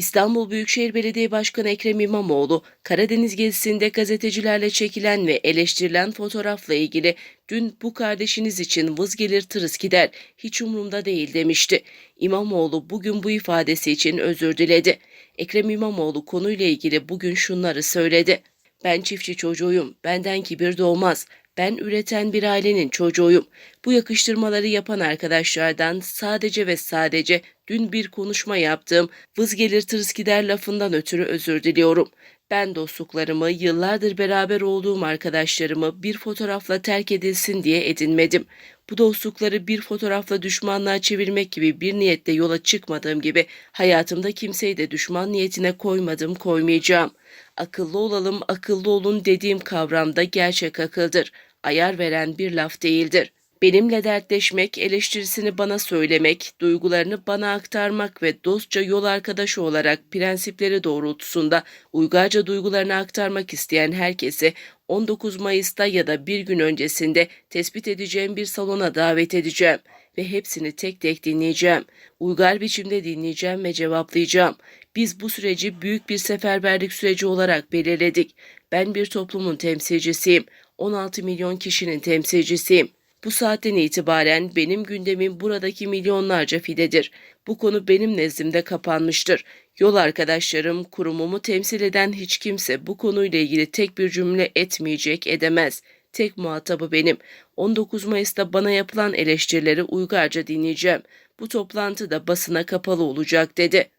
İstanbul Büyükşehir Belediye Başkanı Ekrem İmamoğlu, Karadeniz gezisinde gazetecilerle çekilen ve eleştirilen fotoğrafla ilgili dün bu kardeşiniz için vız gelir tırıs gider, hiç umurumda değil demişti. İmamoğlu bugün bu ifadesi için özür diledi. Ekrem İmamoğlu konuyla ilgili bugün şunları söyledi. Ben çiftçi çocuğuyum, benden kibir doğmaz. Ben üreten bir ailenin çocuğuyum. Bu yakıştırmaları yapan arkadaşlardan sadece ve sadece dün bir konuşma yaptığım vız gelir tırıs gider lafından ötürü özür diliyorum. Ben dostluklarımı, yıllardır beraber olduğum arkadaşlarımı bir fotoğrafla terk edilsin diye edinmedim. Bu dostlukları bir fotoğrafla düşmanlığa çevirmek gibi bir niyetle yola çıkmadığım gibi hayatımda kimseyi de düşman niyetine koymadım, koymayacağım. Akıllı olalım, akıllı olun dediğim kavramda gerçek akıldır. Ayar veren bir laf değildir. Benimle dertleşmek, eleştirisini bana söylemek, duygularını bana aktarmak ve dostça yol arkadaşı olarak prensipleri doğrultusunda uygarca duygularını aktarmak isteyen herkesi 19 Mayıs'ta ya da bir gün öncesinde tespit edeceğim bir salona davet edeceğim ve hepsini tek tek dinleyeceğim. Uygar biçimde dinleyeceğim ve cevaplayacağım. Biz bu süreci büyük bir seferberlik süreci olarak belirledik. Ben bir toplumun temsilcisiyim. 16 milyon kişinin temsilcisiyim. Bu saatten itibaren benim gündemim buradaki milyonlarca fidedir. Bu konu benim nezdimde kapanmıştır. Yol arkadaşlarım, kurumumu temsil eden hiç kimse bu konuyla ilgili tek bir cümle etmeyecek, edemez. Tek muhatabı benim. 19 Mayıs'ta bana yapılan eleştirileri uygarca dinleyeceğim. Bu toplantı da basına kapalı olacak dedi.